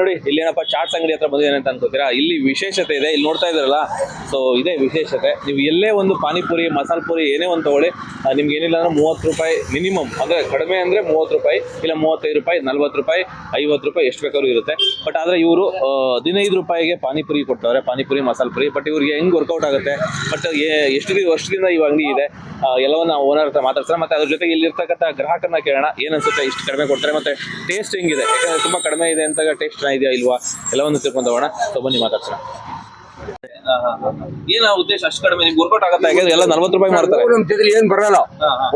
ನೋಡಿ, ಇಲ್ಲಿ ಏನಪ್ಪ, ಚಾಟ್ಸ್ ಅಂಗಡಿ ಹತ್ರ ಬಂದಿದ್ದೇನೆ ಅಂತ ಅನ್ಕೋತೀರಾ? ಇಲ್ಲಿ ವಿಶೇಷತೆ ಇದೆ. ಇಲ್ಲಿ ನೋಡ್ತಾ ಇದ್ರಲ್ಲ ಸೊ ಇದೇ ವಿಶೇಷತೆ. ನೀವು ಎಲ್ಲೇ ಒಂದು ಪಾನಿಪುರಿ, ಮಸಾಲ ಪುರಿ ಏನೇ ಒಂದು ತಗೊಳ್ಳಿ ನಿಮ್ಗೆ ಏನಿಲ್ಲ ಅಂದ್ರೆ ಮೂವತ್ತು ರೂಪಾಯಿ ಮಿನಿಮಮ್. ಅಂದರೆ ಕಡಿಮೆ ಅಂದ್ರೆ ಮೂವತ್ತು ರೂಪಾಯಿ, ಇಲ್ಲ ಮೂವತ್ತೈದು ರೂಪಾಯಿ, ನಲ್ವತ್ತು ರೂಪಾಯಿ, ಐವತ್ತು ರೂಪಾಯಿ ಎಷ್ಟು ಬೇಕಾದ್ರೂ ಇರುತ್ತೆ. ಬಟ್ ಆದ್ರೆ ಇವರು ಹದಿನೈದು ರೂಪಾಯಿಗೆ ಪಾನಿಪುರಿ ಕೊಟ್ಟವ್ರೆ, ಪಾನಿಪುರಿ, ಮಸಾಲ ಪುರಿ. ಬಟ್ ಇವ್ರಿಗೆ ಹೆಂಗೆ ವರ್ಕೌಟ್ ಆಗುತ್ತೆ? ಬಟ್ ಎಷ್ಟು ವರ್ಷದಿಂದ ಈ ಅಂಗಡಿ ಇದೆ. ಎಲ್ಲವನ್ನ ಓನರ್ ಹತ್ರ ಮಾತಾಡ್ತಾರೆ ಮತ್ತೆ ಅದ್ರ ಜೊತೆಗೆ ಇಲ್ಲಿರ್ತಕ್ಕಂಥ ಗ್ರಾಹಕನ ಕೇಳೋಣ. ಏನನ್ಸುತ್ತೆ ಇಷ್ಟು ಕಡಿಮೆ ಕೊಡ್ತಾರೆ ಮತ್ತೆ ಟೇಸ್ಟ್ ಹೆಂಗಿದೆ? ಯಾಕಂದ್ರೆ ತುಂಬಾ ಕಡಿಮೆ ಇದೆ ಅಂತ ಟೇಸ್ಟ್ ಚೆನ್ನಾಗಿದೆಯಾ ಇಲ್ವಾ? ಎಲ್ಲವನ್ನು ತಿಳ್ಕೊಂಡು ಹೋಗೋಣ. ಸೊ ಬನ್ನಿ ಮಾತಾಡ್ಸೋಣ. ಏನ ಉದ್ದೇಶ? ಅಷ್ಟು ಕಡಿಮೆ ನಿಮ್ಗೆ ವರ್ಕೌಟ್ ಆಗುತ್ತೆ? ಯಾಕಂದ್ರೆ ಎಲ್ಲ ನಲ್ವತ್ತು ರೂಪಾಯಿ ಮಾಡ್ತಾರೆ. ನಮ್ ಜೊತೆಲಿ ಏನ್ ಬರಲ್ಲ.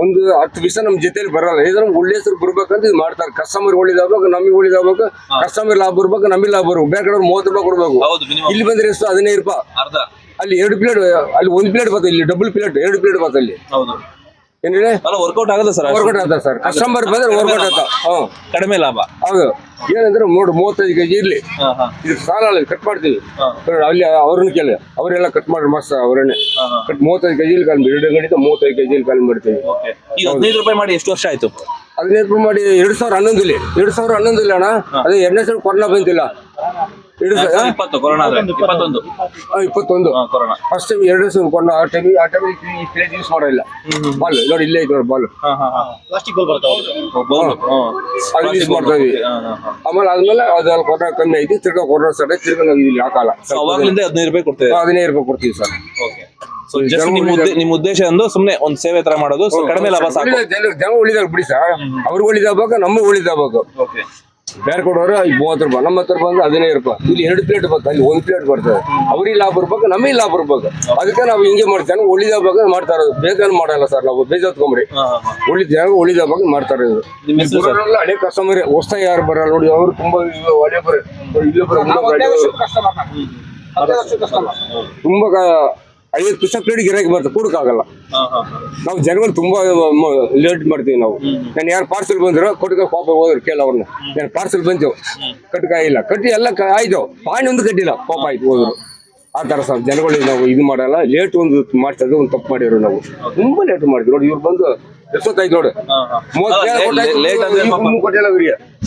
ಒಂದು ಹತ್ತು ದಿವಸ ನಮ್ ಜೊತೆಲಿ ಬರಲ್ಲ. ಇದ್ರ ಒಳ್ಳೆ ಹೆಸರು ಬರ್ಬೇಕಂತ ಇದು ಮಾಡ್ತಾರೆ. ಕಸ್ಟಮರ್ ಒಳ್ಳೇದಾಗ್ಬೇಕು ನಮಗೆ ಒಳ್ಳೇದಾಗ್ಬೇಕು ಕಸ್ಟಮರ್ ಲಾಭ ಬರ್ಬೇಕು ನಮಗೆ ಲಾಭ ಬರ್ಬೇಕು. ಬೇರೆ ಕಡೆ ಮೂವತ್ತು ರೂಪಾಯಿ ಕೊಡ್ಬೇಕು. ಹೌದು ಇಲ್ಲಿ ಬಂದ್ರೆ ಎಷ್ಟು? ಹದಿನೈದು ರೂಪಾಯಿ. ಅರ್ಧ. ಅಲ್ಲಿ ಎರಡು ಪ್ಲೇಟ್ ಅಲ್ಲಿ ಒಂದು ಪ್ಲೇಟ್ ಬರ್ತದೆ ಇಲ್ಲಿ ಡಬಲ್ ಪ್ಲೇಟ್ ಎರಡು ಪ್ಲೇಟ್ ಬರ್ತದೆ ಅಲ್ಲಿ ಹೌದು. ಏನ್ ಹೇಳಿ? ಅಲ್ಲ ವರ್ಕೌಟ್ ಆಗುತ್ತೆ ಸರ್ ವರ್ಕೌಟ್ ಆಗ್ತದೆ ಸರ್ ಕಸ್ಟಮರ್ ಬಂದ್ರೆ ವರ್ಕೌಟ್ ಆಗ್ತಾ ಹ್ಞೂ ಕಡಿಮೆ ಲಾಭ. ಹೌದು. ಏನಂದ್ರೆ ನೋಡು ಮೂವತ್ತೈದು ಕೆಜಿ ಇರ್ಲಿ. ಇದು ಸಾಲ ಕಟ್ ಮಾಡ್ತೀವಿ. ಅಲ್ಲಿ ಅವ್ರನ್ನ ಕೇಳಿ. ಅವರೆಲ್ಲ ಕಟ್ ಮಾಡಿ ಮಸ್ತ್ ಅವರನ್ನೇ. ಕಟ್ ಮೂವತ್ತೈದು ಕೆಜಿ ಕಾಲ್ ಎರಡು ಗಂಟೆ ಮೂವತ್ತೈದು ಕೆಜಿ ಕಾಲ್ ಮಾಡ್ತೀವಿ ಈಗ ಹದಿನೈದು ರೂಪಾಯಿ ಮಾಡಿ ಎಷ್ಟು ವರ್ಷ ಆಯ್ತು? ಹದಿನೈದು ರೂಪಾಯಿ ಮಾಡಿ ಎರಡ್ ಸಾವಿರ ಹನ್ನೊಂದಲ್ಲಿ ಎರಡ್ ಸಾವಿರ ಹನ್ನೊಂದಿಲ್ಲ ಅಣ್ಣ. ಅದೇ ಎರಡನೇ ಸಾವಿರ ಕೊರೋನಾ ಸಾವಿರ ಇಪ್ಪತ್ತು ಕೊರೋನಾ ಆದ್ರೆ. ಇಪ್ಪತ್ತೊಂದು ಕೊರೋನಾ. ಫಸ್ಟ್ ಟೈಮ್ ಕೊರೋನಾ ಆ ಟೈಮ್ ಆ ಟೈಮ್ ಯೂಸ್ ಮಾಡಿಲ್ಲ ಬಾಲ್ ನೋಡಿ ಇಲ್ಲೇ ಐತೆ ನೋಡಿ ಬಾಲ್ ಪ್ಲಾಸ್ಟಿಕ್ ಬರ್ತಾವೆ ಬೌಲ್ ಯೂಸ್ ಆಮೇಲೆ ಆದ್ಮೇಲೆ ಅದ್ರಲ್ಲಿ ಕೊರೋನಾ ಕಮ್ಮಿ ಐತಿ ತಿರ್ಗಾ ಕೊರೋನಾ ಸ್ಟಾರ್ಟ್ ಆಯ್ತು ತಿರ್ಗಾ ನಾವು ಇಲ್ಲಿ ಹಾಕಲ್ಲ ಅವಾಗಲಿಂದ ಹದಿನೈದು ರೂಪಾಯಿ ಕೊಡ್ತೇವೆ ಹದಿನೈದು ರೂಪಾಯಿ ಕೊಡ್ತೀವಿ ಸರ್. ಓಕೆ ಸೊ ಜಸ್ಟ್ ನಿಮ್ಮ ಉದ್ದೇ- ನಿಮ್ಮ ಉದ್ದೇಶ ಅಂದು ಸುಮ್ನೆ ಒಂದ್ ಸೇವೆ ತರ ಮಾಡೋದು ಕಡಿಮೆ ಲಾಭ ಸಾಕು. ಜನ ಉಳಿದಾಗ ಬಿಡಿ ಸರ್. ಅವ್ರಿಗೆ ಉಳಿದಾಗ ನಮ್ಗೆ ಉಳಿದಾಗಬೇಕು. ಓಕೆ ಬೇರೆ ಕೊಡೋರು ಅಲ್ಲಿ ಮೂವತ್ತು ರೂಪಾಯಿ. ನಮ್ಮ ಹತ್ರ ಬಂದು ಹದಿನೈದು ರೂಪಾಯಿ. ಇಲ್ಲಿ ಎರಡು ಪ್ಲೇಟ್ ಬರ್ತದೆ ಅಲ್ಲಿ ಒಂದು ಪ್ಲೇಟ್ ಬರ್ತದೆ. ಅವ್ರಿಗೆ ಲಾಭ ಇರ್ಬೇಕು ನಮಗೆ ಲಾಭ ಇರ್ಬೇಕು. ಅದಕ್ಕೆ ನಾವು ಹಿಂಗೆ ಮಾಡ್ತೇವೆ. ಉಳಿದಾಗ ಮಾಡ್ತಾ ಇರೋದು. ಬೇಕಂದ್ರೆ ಮಾಡಲ್ಲ ಸರ್ ನಾವು ಬೇಜಾತ್ಕೊಂಬ್ರಿ ಉಳಿದ ಜನ ಮಾಡ್ತಾರೆ ಮಾಡ್ತಾ ಇರೋದು. ಹಳೆ ಕಸ್ಟಮರ್ ಹೊಸ ಯಾರು ಬರಲ್ಲ ನೋಡಿ ಅವರು ತುಂಬಾ ಹಳೆ ಒಳ್ಳೆ ಬರ ಇಲ್ಲಿ ಬರೋ ತುಂಬಾ ಕ- ಐವತ್ತು ಪುಸ್ತಕ ಪ್ಲೇಟ್ ಗಿರಾಕಿ ಬರ್ತದೆ ಕೊಡಕ್ಕಾಗಲ್ಲ. ನಾವು ಜನಗಳು ತುಂಬಾ ಲೇಟ್ ಮಾಡ್ತೀವಿ ನಾವು. ನಾನು ಯಾರು ಪಾರ್ಸೆಲ್ ಬಂದ್ರು ಕೊಟ್ಟಕ ಪಾಪ ಹೋದ್ರು ಕೇಳ ಅವ್ರನ್ನ. ನಾನು ಪಾರ್ಸಲ್ ಬಂತು. ಕಟ್ಕಾಯಿಲ್ಲ ಕಟ್ಟಿ ಎಲ್ಲ ಆಯ್ತು. ಪಾಣಿ ಒಂದು ಕಟ್ಟಿಲ್ಲ. ಪಾಪ ಆಯ್ತು ಹೋದ್ರು. ಆ ತರ ಸರ್ ಜನಗಳಿಗೆ ನಾವು ಇದು ಮಾಡಲ್ಲ. ಲೇಟ್ ಒಂದು ಮಾಡ್ತದೆ ಒಂದು ತಪ್ಪು ಮಾಡಿದ್ರು ನಾವು. ತುಂಬಾ ಲೇಟ್ ಮಾಡಿದ್ವಿ. ನೋಡಿ ಇವ್ರು ಬಂದು ಎಷ್ಟೊತ್ತಾಯ್ತು ನೋಡಿ.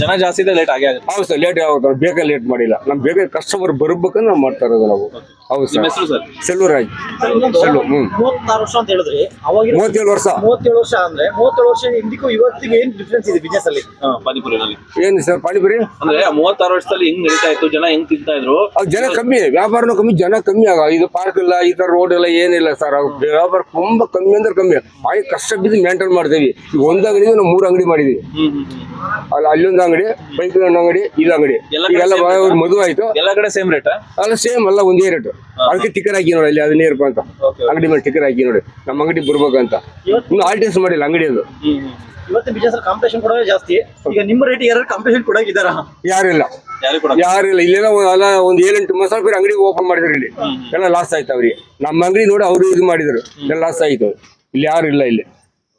ಜನ ಜಾಸ್ತಿ ಲೇಟ್ ಆಗೇ ಹೌದು ಸರ್ ಲೇಟ್ ಆಗುತ್ತೆ. ಬೇಗ ಲೇಟ್ ಮಾಡಿಲ್ಲ. ನಮ್ ಬೇಗ ಕಸ್ಟಮರ್ ಬರ್ಬೇಕಂದ್ರೆ ನಾವು ಮಾಡ್ತಾ ಇರೋದು ನಾವು. ಹೌದು ನಿಮ್ಮ ಸರ್. ಹೆಸರು ಸರ್? ಸೆಲ್ವರಾಜ್ ಸೆಲ್ವ ಹ್ಮ್. ಮೂವತ್ತಾರು ವರ್ಷ ಅಂತ ಹೇಳಿದ್ರಿ. ಅವಾಗ ಮೂವತ್ತೇಳು ವರ್ಷ. ಮೂವತ್ತೇಳು ವರ್ಷ ಅಂದ್ರೆ ಮೂವತ್ತೇಳು ವರ್ಷ ಹಿಂದಿಗೂ ಇವತ್ತಿಗೆ ಏನ್ ಡಿಫ್ರೆನ್ಸ್ ಇದೆ ಬಿಸ್ನೆಸ್ ಅಲ್ಲಿ? ಪಾನಿಪುರಿನಲ್ಲಿ. ಏನು ಸರ್ ಪಾನಿಪುರಿ? ಅಂದ್ರೆ ಮೂವತ್ತಾರು ವರ್ಷದಲ್ಲಿ ಹೆಂಗ್ ನಡೀತಾ ಇತ್ತು? ಜನ ಹೆಂಗ್ ತಿಂತಾ ಇದ್ರು? ಜನ ಕಮ್ಮಿ ವ್ಯಾಪಾರನು ಕಮ್ಮಿ ಜನ ಕಮ್ಮಿ ಆಗ. ಇದು ಪಾರ್ಕ್ ಇಲ್ಲ ಈ ತರ ರೋಡ್ ಇಲ್ಲ ಏನಿಲ್ಲ ಸರ್. ವ್ಯಾಪಾರ ತುಂಬಾ ಕಮ್ಮಿ ಅಂದ್ರೆ ಕಮ್ಮಿ. ಹಾಗೆ ಕಷ್ಟ ಬಿದ್ದು ಮೇಂಟೈನ್ ಮಾಡ್ತೀವಿ. ಈಗ ಒಂದ್ ಅಂಗಡಿ ನಾವು ಮೂರು ಅಂಗಡಿ ಮಾಡಿದ್ವಿ. ಅಲ್ಲ ಅಲ್ಲೊಂದು ಅಂಗಡಿ ಬೈಕ್ ಅಂಗಡಿ ಇದು ಅಂಗಡಿ. ಎಲ್ಲ ಮದುವೆ ಆಯ್ತು. ಎಲ್ಲ ಕಡೆ ಸೇಮ್ ರೇಟ್ ಅಲ್ಲ ಸೇಮ್ ಅಲ್ಲ ಒಂದೇ ರೇಟ್ ಅದಕ್ಕೆ ಟಿಕರ್ ಹಾಕಿ ನೋಡಿ ಅಲ್ಲಿ ಅದನ್ನೇ ರೂಪಾಯಿ ಅಂತ ಅಂಗಡಿ ಮೇಲೆ ಟಿಕರ್ ಹಾಕಿ ನೋಡಿ. ನಮ್ಮ ಅಂಗಡಿ ಬರ್ಬೇಕಂತ. ಇನ್ನು ಆಲ್ಟೇಸ್ ಮಾಡಿಲ್ಲ ಅಂಗಡಿ ಅದು. ಇವತ್ತು ಬಿಸ್ನೆಸ್ ಅಲ್ಲಿ ಕಾಂಪಿಟೇಷನ್ ಕೂಡ ಜಾಸ್ತಿ. ಈಗ ನಿಮ್ಮ ರೇಟ್ ಯಾರು ಕಾಂಪಿಟೇಷನ್ ಕೊಡಾಕಿದಾರ ಯಾರಿಲ್ಲ ಇಲ್ಲೆಲ್ಲ ಒಂದ್- ಅಲ್ಲ ಒಂದ್ ಏಳೆಂಟು ಮಸಾಲ ಅಂಗಡಿ ಓಪನ್ ಮಾಡಿದ್ರು ಇಲ್ಲಿ. ಎಲ್ಲ ಲಾಸ್ ಆಯ್ತು ಅವ್ರಿಗೆ. ನಮ್ಮ ಅಂಗಡಿ ನೋಡಿ ಅವರು ಇದು ಮಾಡಿದ್ರು. ಎಲ್ಲ ಲಾಸ್ ಆಯ್ತು. ಇಲ್ಲಿ ಯಾರು ಇಲ್ಲ ಇಲ್ಲಿ.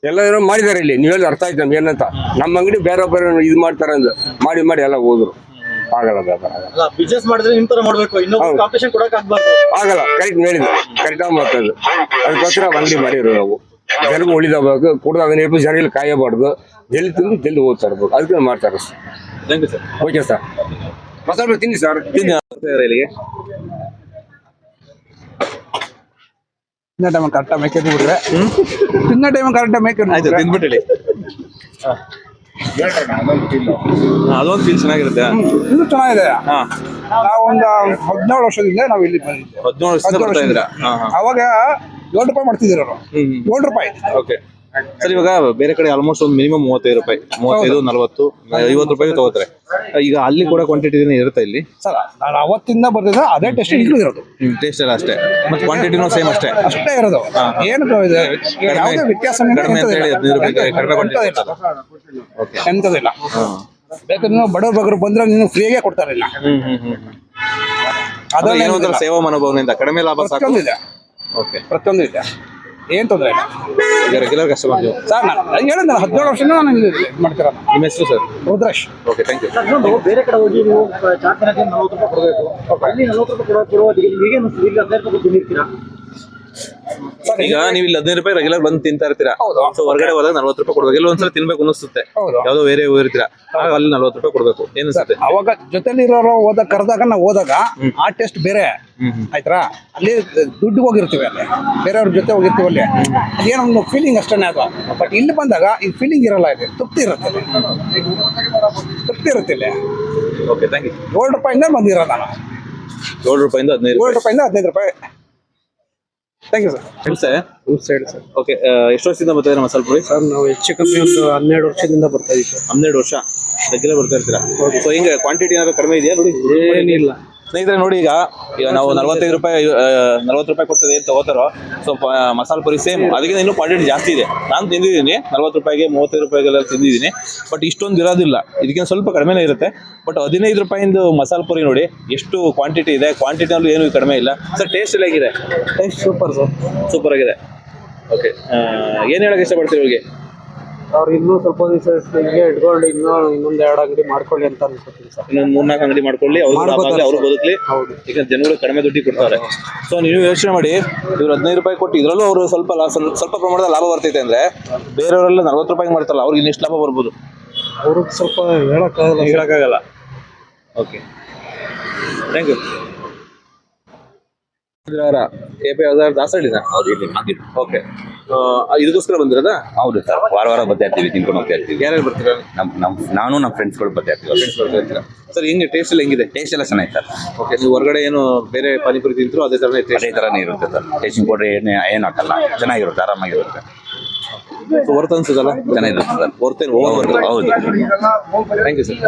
ಎಲ್ಲ ಏನೋ ಮಾಡಿದಾರೆ ಇಲ್ಲಿ. ನೀವೆಲ್ಲ ಅರ್ಥ ಆಯ್ತು ನಮ್ಗೆ ಏನಂತ. ನಮ್ಮ ಅಂಗಡಿ ಬೇರೆ ಬೇರೆ ಇದು ಮಾಡ್ತಾರೆ ಅಂತ ಮಾಡಿ ಮಾಡಿ ಎಲ್ಲ ಹೋದ್ರು. ಆಗಲ್ಲ ವ್ಯಾಪಾರ ಆಗಲ್ಲ ಅಲ್ಲ ಬಿಸ್ನೆಸ್ ಮಾಡಿದ್ರೆ ನಿಮ್ ತರ ಮಾಡ್ಬೇಕು. ಇನ್ನೊಂದು ಕಾಂಪಿಟೇಷನ್ ಕೊಡಕ್ ಆಗ್ಬಾರ್ದು. ಆಗಲ್ಲ ಕರೆಕ್ಟ್ ಹೇಳಿದ್ರು ಕರೆಕ್ಟಾಗಿ ಮಾತಾಡೋದು. ಅದಕ್ಕೋಸ್ಕರ ಅಂಗಡಿ ಮಾಡಿರೋ ನಾವು. ಜನಗೂ ಉಳಿದಬೇಕು ಕೂಡ ಹದಿನೈದು ರೂಪಾಯಿ ಜನ ಇಲ್ಲಿ ಕಾಯಬಾರ್ದು. ಜಲ್ದಿ ತಿಂದು ಜಲ್ದಿ ಓದ್ತಾ ಇರ್ಬೇಕು ಅದಕ್ಕೆ ಮಾಡ್ತಾರೆ thank you sir okay sir masala puri ತಿನ್ನಿ ಸರ್ ತಿನ್ನಿ. ಇಲ್ಲಿಗೆ. ತಿನ್ನೋ ಟೈಮ್ ಕರೆಕ್ಟಾಗಿ ಮೇಕೆ ಬಿಡ್ರೆ ತಿನ್ನೋ ಟೈಮ್ ಕರೆಕ್ಟಾಗಿ ಮೇಕೆ ಆಯ್ತು ತಿಂದ್ಬಿಟ್ಟು ಹೇಳಿ. ಹಾ, ಅದೊಂದು ಫೀಲ್ ಚೆನ್ನಾಗಿರುತ್ತೆ. ಇದು ಚೆನ್ನಾಗಿದೆ. ಹಾ. ನಾವು ಒಂದು ಹದಿನೇಳು ವರ್ಷದಿಂದ ನಾವು ಇಲ್ಲಿ ಬಂದಿದ್ದೆ ಹದಿನೇಳು ವರ್ಷದಿಂದ ಹದಿನೇಳು ಬರ್ತಾ ಇದ್ದೀರಾ? ಹಾ ಹಾ. ಅವಾಗ ಏಳು ರೂಪಾಯಿ ಮಾಡ್ತಿದ್ರು ಅವರು. ಏಳು ರೂಪಾಯಿ. ಓಕೆ ಸರ್ ಇವಾಗ ಬೇರೆ ಕಡೆ ಆಲ್ಮೋಸ್ಟ್ ಒಂದು ಮಿನಿಮಮ್ ಮೂವತ್ತೈದು ರೂಪಾಯಿ. ಮೂವತ್ತೈದು ನಲವತ್ತು ಐವತ್ತು ರೂಪಾಯಿ ತಗೋತಾರೆ. ಈಗ ಅಲ್ಲಿ ಕೂಡ ಕ್ವಾಂಟಿಟಿ ಇರುತ್ತೆ ಇಲ್ಲಿ? ಸರ್ ನಾನು ಅವತ್ತಿಂದ ಬರ್ತಿದ್ರೆ ಅದೇ ಟೇಸ್ಟ್ ಈಗಲೂ ಇರೋದು. ಟೇಸ್ಟ್ ಎಲ್ಲ ಅಷ್ಟೇ. ಮತ್ತೆ ಕ್ವಾಂಟಿಟಿನೂ ಸೇಮ್ ಅಷ್ಟೇ. ಅಷ್ಟೇ ಇರೋದು. ಏನು ಯಾವುದೇ ವ್ಯತ್ಯಾಸ ಕಡಿಮೆ ಅಂತ ಹೇಳಿ ಹದಿನೈದು ರೂಪಾಯಿ ಕಡಿಮೆ ಓಕೆ ಎಂತದಿಲ್ಲ. ಬೇಕಾದ್ರೆ ನೀವು ಬಡವ್ರ ಬಗ್ಗರು ಬಂದ್ರೆ ನೀನು ಫ್ರೀಯಾಗೆ ಕೊಡ್ತಾರೆ ಇಲ್ಲ. ಹ್ಮ್ ಹ್ಮ್ ಹ್ಮ್ ಹ್ಮ್. ಅದ್ರಲ್ಲಿ ಏನೋ ಒಂಥರ ಸೇವಾ ಮನೋಭಾವನೆಯಿಂದ ಕಡಿಮೆ ಲಾಭ ಸಾಕು. ಪ್ರತಿಯೊಂದು ಇದೆ ಓಕೆ ಪ್ರತಿಯೊಂದು ಇದೆ ಏನ್ ತೊಂದರೆ ಇಲ್ಲ. ಈಗ ರೆಗ್ಯುಲರ್ ಕಸ್ಟಮರ್ ನೀವು ಸರ್ ನಾನು ಹೇಳಿದ ನಾನು ಹದಿನೇಳು ವರ್ಷ ನಾನು ಇಲ್ಲಿ ಇದು ಮಾಡ್ತಿರೋದು. ನಿಮ್ಮ ಹೆಸರು sir? Rudresh. Okay thank you ಇನ್ನೊಂದು ಬೇರೆ ಕಡೆ ಹೋಗಿ ನೀವು ಚಾರ್ಜ್ ನಲವತ್ತು ನಲ್ವತ್ತು ರೂಪಾಯಿ ಕೊಡಬೇಕು. ಅಲ್ಲಿ ನಲವತ್ತು ರೂಪಾಯಿ ಕೊಡೋದು ಹೀಗೆ ಅನಿಸ್ತದೆ ಇಲ್ಲಿ ಹದಿನೈದು ರೂಪಾಯಿ ತಿನ್ನಿರ್ತೀರಾ ಈಗ ನೀವು ಇಲ್ಲಿ ಹದಿನೈದು ರೂಪಾಯಿ ರೆಗ್ಯುಲರ್ ಬಂದು ತಿಂತಾ ಇರ್ತೀರಾ? ಹೌದು. ಸೊ ಹೊರಗಡೆ ಹೋದಾಗ ನಲ್ವತ್ತು ರೂಪಾಯಿ ಕೊಡ್ಬೇಕು. ಇಲ್ಲ ಒಂದ್ಸಲ ತಿನ್ಬೇಕು ಅನಿಸುತ್ತೆ. ಹೌದು. ಯಾವ್ದೋ ಬೇರೆ ಇರ್ತೀರಾ? ಆಗ ಅಲ್ಲಿ ನಲ್ವತ್ತು ರೂಪಾಯಿ ಕೊಡ್ಬೇಕು. ಏನಿಸುತ್ತೆ ಅವಾಗ ಜೊತೆಲಿರೋರು ಹೋದಾಗ ಕರೆದಾಗ ನಾವು ಹೋದಾಗ ಆ ಟೆಸ್ಟ್ ಬೇರೆ. ಆಯ್ತಾ ಅಲ್ಲಿ ದುಡ್ಡು ಹೋಗಿರ್ತೀವಿ ಅಲ್ಲಿ. ಬೇರೆಯವ್ರ ಜೊತೆ ಹೋಗಿರ್ತೀವಿ ಅಲ್ಲಿ. ಒಂದು ಫೀಲಿಂಗ್ ಅಷ್ಟೇ ಅದು. ಬಟ್ ಇಲ್ಲಿ ಬಂದಾಗ ಈ ಫೀಲಿಂಗ್ ಇರಲ್ಲ ಇಲ್ಲಿ. ತೃಪ್ತಿ ಇರುತ್ತೆ. ತೃಪ್ತಿ ಇರುತ್ತೆ ಇಲ್ಲಿ. ಓಕೆ ಥ್ಯಾಂಕ್ ಯು ಏಳು ರೂಪಾಯಿಂದ ಬಂದಿರೋ ನಾನು. ಏಳು ರೂಪಾಯಿಂದ ಹದಿನೈದು ಏಳು ರೂಪಾಯಿಂದ ಹದಿನೈದು ರೂಪಾಯಿ. ಥ್ಯಾಂಕ್ ಯು ಸರ್ ನಮಸ್ತೆ ಹೇಳಿ ಸರ್ ಓಕೆ ಎಷ್ಟು ವರ್ಷದಿಂದ ಬರ್ತಾ ಇದ್ದೀರಾ ಮಸಾಲೆ ಪುರಿ ಸರ್ ನಾವು ಹೆಚ್ಚು ಕಮ್ಮಿ ಒಂದು ಹನ್ನೆರಡು ವರ್ಷದಿಂದ ಬರ್ತಾ ಇದ್ದೀವಿ ಸರ್ ಹನ್ನೆರಡು ವರ್ಷ. ರೆಗ್ಯುಲರ್ ಬರ್ತಾ ಇರ್ತೀರಾ? ಸೊ ಹಿಂಗೆ ಕ್ವಾಂಟಿಟಿ ಏನಾದ್ರು ಕಡಿಮೆ ಇದೆಯಾ? ನೋಡಿ ಏನಿಲ್ಲ. ಸ್ನೇಹಿತರೆ ನೋಡಿ ಈಗ ಈಗ ನಾವು ನಲವತ್ತೈದು ರೂಪಾಯಿ ನಲ್ವತ್ತು ರೂಪಾಯಿ ಕೊಡ್ತದೆ ಏನು ತಗೋತಾರೋ ಸೊ ಮಸಾಲ ಪುರಿ ಸೇಮ್. ಅದಕ್ಕಿಂತ ಇನ್ನೂ ಕ್ವಾಂಟಿಟಿ ಜಾಸ್ತಿ ಇದೆ. ನಾನು ತಿಂದಿದ್ದೀನಿ ನಲ್ವತ್ತು ರೂಪಾಯಿಗೆ ಮೂವತ್ತೈದು ರೂಪಾಯಿಗೆಲ್ಲ ತಿಂದಿದ್ದೀನಿ. ಬಟ್ ಇಷ್ಟೊಂದು ಇರೋದಿಲ್ಲ. ಇದಕ್ಕಿಂತ ಸ್ವಲ್ಪ ಕಡಿಮೆನೇ ಇರುತ್ತೆ. ಬಟ್ ಹದಿನೈದು ರೂಪಾಯಿಂದು ಮಸಾಲ ಪುರಿ ನೋಡಿ ಎಷ್ಟು ಕ್ವಾಂಟಿಟಿ ಇದೆ. ಕ್ವಾಂಟಿಟಿನಲ್ಲೂ ಏನು ಕಡಿಮೆ ಇಲ್ಲ. ಸರ್ ಟೇಸ್ಟ್ ಹೇಗಿದೆ? ಟೇಸ್ಟ್ ಸೂಪರ್ ಸರ್ ಸೂಪರ್ ಆಗಿದೆ. ಓಕೆ ಏನು ಹೇಳೋಕ್ಕೆ ಇಷ್ಟಪಡ್ತೀವಿ ಇವ್ರಿಗೆ? ಅವ್ರು ಇನ್ನೂ ಸ್ವಲ್ಪ ದಿವಸ ಹಿಂಗೆ ಇಟ್ಕೊಂಡು ಇನ್ನೂ ಇನ್ನೊಂದು ಎರಡು ಅಂಗಡಿ ಮಾಡ್ಕೊಳ್ಳಿ ಅಂತ ಅನ್ಸುತ್ತೆ ಸರ್. ಇನ್ನೊಂದು ಮೂರ್ನಾಲ್ಕು ಅಂಗಡಿ ಮಾಡ್ಕೊಳ್ಳಿ ಅವ್ರು ಮಾಡ್ಕೋತಾರೆ ಅವರು. ಬದುಕಲಿ. ಹೌದು. ಈಗ ಜನಗಳು ಕಡಿಮೆ ದುಡ್ಡಿ ಕೊಡ್ತಾರೆ. ಸೊ ನೀವು ಯೋಚನೆ ಮಾಡಿ ಇವ್ರು ಹದಿನೈದು ರೂಪಾಯಿ ಕೊಟ್ಟು ಇದರಲ್ಲೂ ಅವರು ಸ್ವಲ್ಪ ಲಾ- ಸ್ವಲ್ಪ ಸ್ವಲ್ಪ ಪ್ರಮಾಣದ ಲಾಭ ಬರ್ತೈತೆ ಅಂದ್ರೆ ಬೇರೆಯವರೆಲ್ಲ ನಲ್ವತ್ತು ರೂಪಾಯಿಗೆ ಮಾಡ್ತಾರಲ್ಲ ಅವ್ರಿಗೆ ಇನ್ನೆಷ್ಟು ಲಾಭ ಬರ್ಬೋದು? ಅವ್ರಿಗೆ ಸ್ವಲ್ಪ ಹೇಳಕ್ಕಾಗಲ್ಲ ಹೇಳಕ್ಕಾಗಲ್ಲ. Okay thank you A KP ಯಾವ್ದಾದ್ರು ದಾಸಹಳ್ಳಿನ ಹೌದು ಇಲ್ಲಿ ಮಾರ್ಕೆಟ್ ಓಕೆ ಇದಕ್ಕೋಸ್ಕರ ಬಂದಿರೋದಾ? ಹೌದು ಸರ್ ವಾರ ವಾರ ಬರ್ತಾ ಇರ್ತೀವಿ ತಿನ್ಕೊಂಡು ಹೋಗ್ತಾ ಇರ್ತೀವಿ. ಯಾರ್ಯಾರು ಬರ್ತೀರಾ? ನಮ್ ನಮ್ ನಾನು ನಮ್ಮ ಫ್ರೆಂಡ್ಸ್ಗಳು ಬರ್ತಾ ಇರ್ತೀವಿ. ಫ್ರೆಂಡ್ಸ್ ಬರ್ತಾ ಇರ್ತೀರಾ? ಸರ್ ಹೆಂಗೆ ಟೇಸ್ಟ್ ಎಲ್ಲ ಹೆಂಗಿದೆ? ಟೇಸ್ಟ್ ಎಲ್ಲ ಚೆನ್ನಾಗಿ ಸರ್. ಓಕೆ ನೀವು ಹೊರಗಡೆ ಏನು ಬೇರೆ ಪಾನಿಪುರಿ ತಿಂದ್ರು ಅದೇ ಥರನೇ ಅದೇ ಥರನೇ ಇರುತ್ತೆ ಸರ್. ಟೇಸ್ಟಿಂಗ್ ಪೌಡರ್ ಏನು ಏನು ಹಾಕಲ್ಲ ಚೆನ್ನಾಗಿರುತ್ತೆ ಆರಾಮಾಗಿರುತ್ತೆ. ವರ್ತ್ ಅನ್ಸುತ್ತಲ್ಲ ಚೆನ್ನಾಗಿರುತ್ತೆ ಸರ್ ವರ್ತೇನು ಓವರ್ ಹೌದು ಹೌದು ಥ್ಯಾಂಕ್ ಯು ಸರ್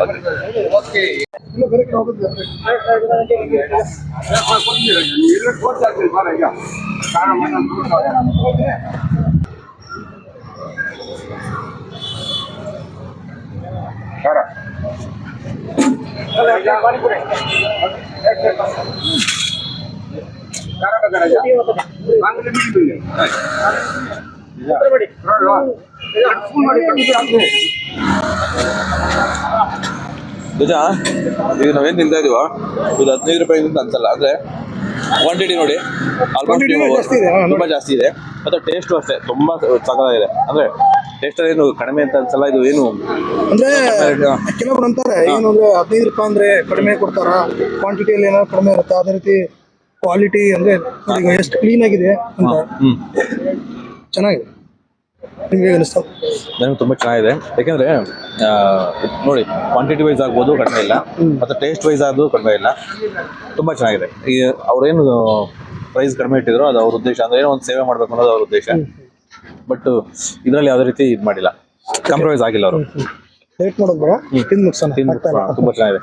ನಿಜ? ಈಗ ನಾವೇನ್ ತಿಂತಾ ಇದೀವ? ಇದು ಹದಿನೈದು ರೂಪಾಯಿ ಅಂತ ಅನ್ಸಲ್ಲ ಅಂದ್ರೆ ಕ್ವಾಂಟಿಟಿ ನೋಡಿ ಆಲ್ಮೋಸ್ಟ್. ತುಂಬಾ ಜಾಸ್ತಿ ಇದೆ. ಮತ್ತೆ ಟೇಸ್ಟ್ ಅಷ್ಟೇ ತುಂಬಾ ಚೆನ್ನಾಗಿದೆ ಅಂದ್ರೆ ಟೇಸ್ಟ್ ಏನು ಕಡಿಮೆ ಅಂತ ಅನ್ಸಲ್ಲ ಇದು ಏನು ಅಂದ್ರೆ ಕೆಲವರು ಅಂತಾರೆ ಏನು ಅಂದ್ರೆ ಹದಿನೈದು ರೂಪಾಯಿ ಅಂದ್ರೆ ಕಡಿಮೆ ಕೊಡ್ತಾರ? ಕ್ವಾಂಟಿಟಿಯಲ್ಲಿ ಏನೋ ಕಡಿಮೆ ಇರುತ್ತೆ? ಅದೇ ರೀತಿ ಕ್ವಾಲಿಟಿ ಅಂದ್ರೆ ಎಷ್ಟು ಕ್ಲೀನ್ ಆಗಿದೆ ಅಂತ. ಚೆನ್ನಾಗಿದೆ. ನಿಮ್ಗೆ ಅನಿಸ್ತಾ? ನನಗೆ ತುಂಬಾ ಚೆನ್ನಾಗಿದೆ. ಯಾಕೆಂದರೆ ನೋಡಿ ಕ್ವಾಂಟಿಟಿ ವೈಸ್ ಆಗ್ಬೋದು ಕಡಿಮೆ ಇಲ್ಲ ಮತ್ತೆ ಟೇಸ್ಟ್ ವೈಸ್ ಆದರೂ ಕಡಿಮೆ ಇಲ್ಲ. ತುಂಬಾ ಚೆನ್ನಾಗಿದೆ. ಈ ಅವ್ರೇನು ಪ್ರೈಸ್ ಕಡಿಮೆ ಇಟ್ಟಿದ್ರು ಅದು ಅವ್ರ ಉದ್ದೇಶ. ಅಂದ್ರೆ ಏನೋ ಒಂದು ಸೇವೆ ಮಾಡಬೇಕು ಅನ್ನೋದು ಅವ್ರ ಉದ್ದೇಶ. ಬಟ್ ಇದರಲ್ಲಿ ಯಾವುದೇ ರೀತಿ ಇದು ಮಾಡಿಲ್ಲ. ಕಾಂಪ್ರಮೈಸ್ ಆಗಿಲ್ಲ ಅವರು. ಲೇಟ್ ಮಾಡೋದು ಬೇಡ ತಿಂದು ಮುಗಿಸೋಣ. ತುಂಬಾ ಚೆನ್ನಾಗಿದೆ.